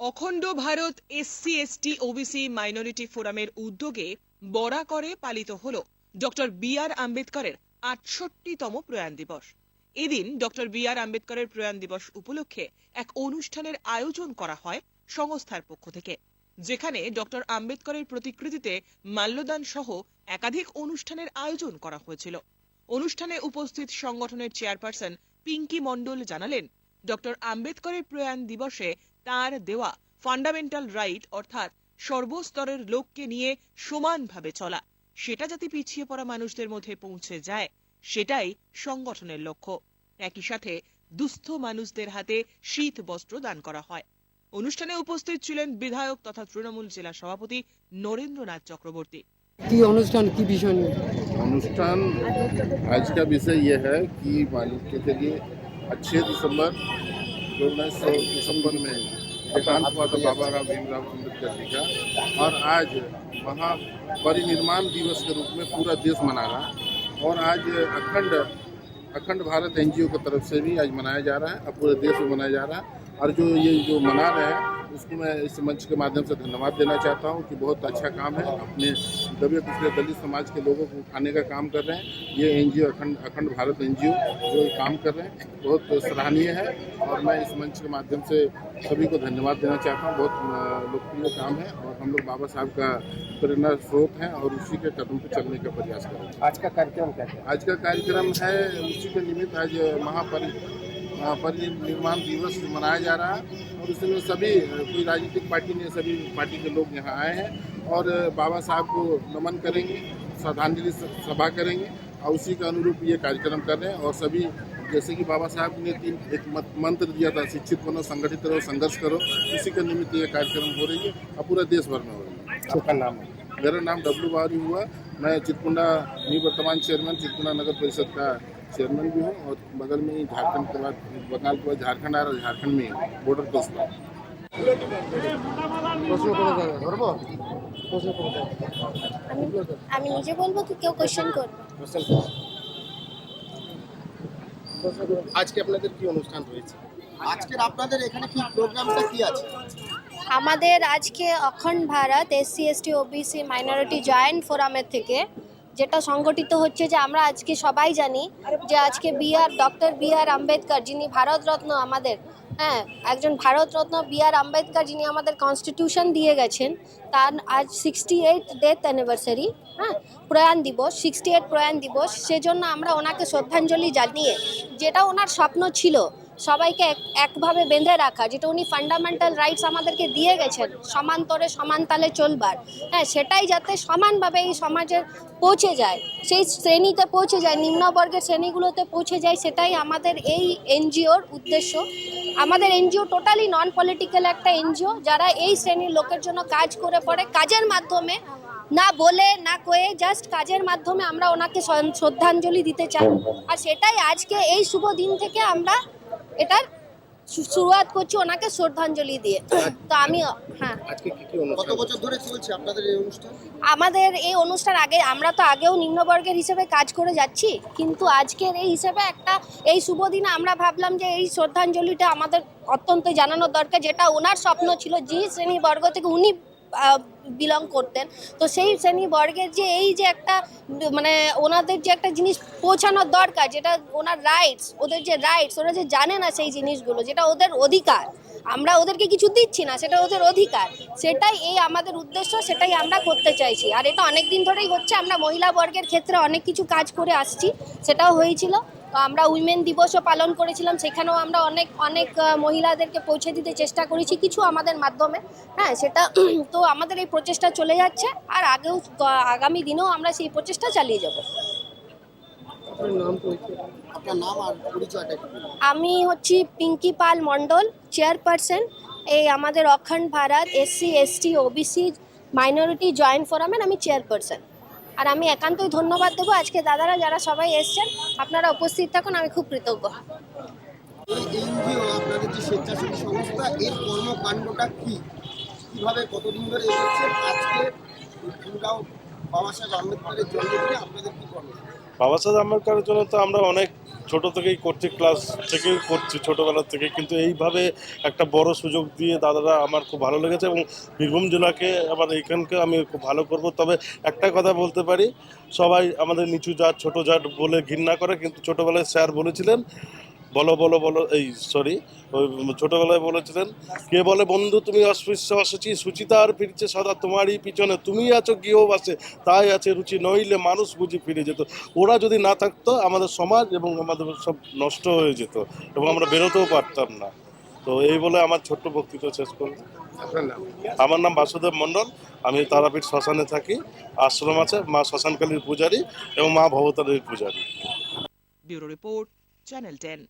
Akhanda Bharat SC ST OBC minority ফোরামের উদ্যোগে বরাকরে পালিত হল ডক্টর বি আর আম্বেদকরের আটষট্টিতম প্রয়াণ দিবস। এদিন ডক্টর বি আর আম্বেদকরের প্রয়াণ দিবস উপলক্ষে এক অনুষ্ঠানের আয়োজন করা হয় সংস্থার পক্ষ থেকে, যেখানে ডক্টর আম্বেদকরের প্রতিকৃতিতে মাল্যদান সহ একাধিক অনুষ্ঠানের আয়োজন করা হয়েছিল। অনুষ্ঠানে উপস্থিত সংগঠনের চেয়ারপারসন পিঙ্কি মণ্ডল জানালেন, ডক্টর আম্বেদকরের প্রয়াণ দিবসে তার দেওয়া ফান্ডামেন্টাল রাইট অর্থাৎ সর্বস্তরের লোককে নিয়ে সমানভাবে চলা সেটা যাতে পিছিয়ে পড়া মানুষদের মধ্যে পৌঁছে যায় সেটাই সংগঠনের লক্ষ্য একই সাথে দুস্থ মানুষদের হাতে শীত বস্ত্র দান করা হয় অনুষ্ঠানে উপস্থিত ছিলেন বিধায়ক তথা তৃণমূল জেলা সভাপতি নরেন্দ্রনাথ চক্রবর্তী কি অনুষ্ঠান কি বিষয় নিয়ে अनुष्ठान आज का विषय यह है कि मान के चलिए अच्छे दिसंबर उन्नीस सौ दिसंबर में देहांत हुआ था बाबा राम भीमराव अंबेडकर जी का और आज वहाँ परिनिर्माण दिवस के रूप में पूरा देश मना रहा और आज अखंड अखंड भारत एनजीओ की तरफ़ से भी आज मनाया जा रहा है और पूरे देश में मनाया जा रहा है। और जो ये जो मना रहे हैं उसको मैं इस मंच के माध्यम से धन्यवाद देना चाहता हूँ कि बहुत अच्छा काम है। अपने दबे पिछले दलित समाज के लोगों को उठाने का काम कर रहे हैं। ये एनजीओ अखंड अखंड भारत एनजीओ जो काम कर रहे हैं बहुत सराहनीय है। और मैं इस मंच के माध्यम से सभी को धन्यवाद देना चाहता हूँ। बहुत लोकप्रिय काम है और हम लोग बाबा साहब का प्रेरणा स्रोत हैं और उसी के कदम पर चलने का प्रयास करेंगे आज का कार्यक्रम क्या है? आज का कार्यक्रम है उसी के निमित्त आज महापरि अ, परिनिर्माण दिवस मनाया जा रहा है और इसमें सभी कोई राजनीतिक पार्टी नहीं सभी पार्टी के लोग यहाँ आए हैं और बाबा साहब को नमन करेंगे श्रद्धांजलि सभा करेंगे और उसी के अनुरूप ये कार्यक्रम कर रहे हैं और सभी जैसे कि बाबा साहब ने तीन एक मंत्र दिया था शिक्षित बनो संगठित रहो संघर्ष करो उसी के निमित्त ये कार्यक्रम हो रही है और पूरा देश भर में हो रही है। आपका नाम? मेरा नाम डब्लू बावरी हुआ मैं चितकुंडा निवर्तमान चेयरमैन चितकुंडा नगर परिषद का चेयरमैन भी हूँ और बगल में ही झारखंड के बाद बंगाल के बाद झारखंड आ रहा है झारखंड में ही बॉर्डर पे इसका প্রশ্ন করে দেবে ধরবো প্রশ্ন করে দেবে আমি আমি নিজে বলবো কি কেউ কোশ্চেন করবে কোশ্চেন করো প্রশ্ন করে আজকে আপনাদের কি অনুষ্ঠান রয়েছে আজকের আপনাদের এখানে কি প্রোগ্রামটা কি আছে আমাদের আজকে Akhand Bharat SC ST OBC minority joint ফোরামের থেকে যেটা সংগঠিত হচ্ছে যে আমরা আজকে সবাই জানি যে আজকে B R doctor B R Ambedkar যিনি ভারতরত্ন আমাদের হ্যাঁ একজন ভারতরত্ন বি আর আম্বেদকর যিনি আমাদের কনস্টিটিউশন দিয়ে গেছেন, তার আজ সিক্সটি এইট ডেথ অ্যানিভার্সারি হ্যাঁ প্রয়াণ দিবস সিক্সটি এইট প্রয়াণ দিবস, সেজন্য আমরা ওনাকে শ্রদ্ধাঞ্জলি জানিয়ে, যেটা ওনার স্বপ্ন ছিল সবাইকে এক একভাবে বেঁধে রাখা যেটা উনি ফান্ডামেন্টাল রাইটস আমাদেরকে দিয়ে গেছেন সমান্তরে সমানতালে চলবার। হ্যাঁ সেটাই যাতে সমানভাবে এই সমাজের পৌঁছে যায় সেই শ্রেণীতে পৌঁছে যায় নিম্নবর্গের শ্রেণীগুলোতে পৌঁছে যায় সেটাই আমাদের এই এনজিওর উদ্দেশ্য। আমাদের এনজিও টোটালি নন পলিটিক্যাল একটা এনজিও যারা এই শ্রেণির লোকের জন্য কাজ করে পড়ে কাজের মাধ্যমে না বলে না কয়ে জাস্ট কাজের মাধ্যমে আমরা ওনাকে শ্রদ্ধাঞ্জলি দিতে চাই। আর সেটাই আজকে এই শুভ দিন থেকে আমরা এটার শুরুয়াত করছি ওনাকে শ্রদ্ধাঞ্জলি দিয়ে। তো আমি হ্যাঁ। আজকে কি কি কত বছর ধরে চলছে আপনাদের এই অনুষ্ঠান? আমাদের এই অনুষ্ঠান আগে আমরা তো আগেও নিম্নবর্গের হিসেবে কাজ করে যাচ্ছি কিন্তু আজকের এই হিসেবে একটা এই শুভ দিনে আমরা ভাবলাম যে এই শ্রদ্ধাঞ্জলিটা আমাদের অত্যন্ত জানানো দরকার যেটা ওনার স্বপ্ন ছিল যে শ্রেণি বর্গ থেকে উনি বিলং করতেন। তো সেই শ্রেণি বর্গের যে এই যে একটা মানে ওনাদের যে একটা জিনিস পৌঁছানোর দরকার, যেটা ওনার রাইটস ওদের যে রাইটস ওরা যে জানে না সেই জিনিসগুলো, যেটা ওদের অধিকার, আমরা ওদেরকে কিছু দিচ্ছি না, সেটা ওদের অধিকার। সেটাই এই আমাদের উদ্দেশ্য, সেটাই আমরা করতে চাইছি। আর এটা অনেক দিন ধরেই হচ্ছে, আমরা মহিলা বর্গের ক্ষেত্রে অনেক কিছু কাজ করে আসছি, সেটাও হয়েছিল। তো আমরা উইমেন দিবসও পালন করেছিলাম সেখানেও আমরা অনেক অনেক মহিলাদেরকে পৌঁছে দিতে চেষ্টা করেছি কিছু আমাদের মাধ্যমে। হ্যাঁ সেটা তো আমাদের এই প্রচেষ্টা চলে যাচ্ছে আর আগেও আগামী দিনেও আমরা সেই প্রচেষ্টা চালিয়ে যাব? আমি হচ্ছি পিঙ্কি পাল মণ্ডল চেয়ারপারসন। এই আমাদের Akhanda Bharat SC ST OBC minority joint ফোরামের আমি চেয়ারপারসন। আর আমি একান্তই ধন্যবাদ দেবো। আজকে দাদারা যারা সবাই এসছেন আপনারা উপস্থিত থাকুন আমি খুব কৃতজ্ঞ। স্বেচ্ছাসেবী সংস্থা এর কর্মকাণ্ডটা কি? কীভাবে কতদিন ধরে এগোচ্ছে? আজকে বাবা সাহেব আম্বেদকরের জন্মদিনে আপনাদের কি কর্ম বাবা সাহেব আম্বেদকরের জন্য তো আমরা অনেক ছোট থেকেই করছি ক্লাস থেকেই করছি, ছোটোবেলা থেকে কিন্তু এইভাবে একটা বড় সুযোগ দিয়ে দাদারা আমার খুব ভালো লেগেছে এবং বীরভূম জেলাকে আমার এখানকে আমি খুব ভালো করব। তবে একটা কথা বলতে পারি, সবাই আমাদের নিচু জাত, ছোট জাট বলে ঘৃণা করে, কিন্তু ছোটোবেলায় স্যার বলেছিলেন বলো বলো বলো এই সরি ওই ছোটোবেলায় বলেছিলেন কে বলে বন্ধু তুমি অস্পৃশ্য অসুচি সুচিতা আর ফিরছে সদা তোমারই পিছনে তুমি আছো গৃহবাসে তাই আছে রুচি নইলে মানুষ বুঝি ফিরে যেত। ওরা যদি না থাকতো আমাদের সমাজ এবং আমাদের সব নষ্ট হয়ে যেত এবং আমরা বেরোতেও পারতাম না। তো এই বলে আমার ছোট্ট বক্তৃতা শেষ করব আপনার আমার নাম বাসুদেব মণ্ডল আমি তারাপীঠ শ্মশানে থাকি আশ্রম আছে মা শ্মশানকালীর পূজারী এবং মা ভবতারীর পূজারী। Bureau report channel ten.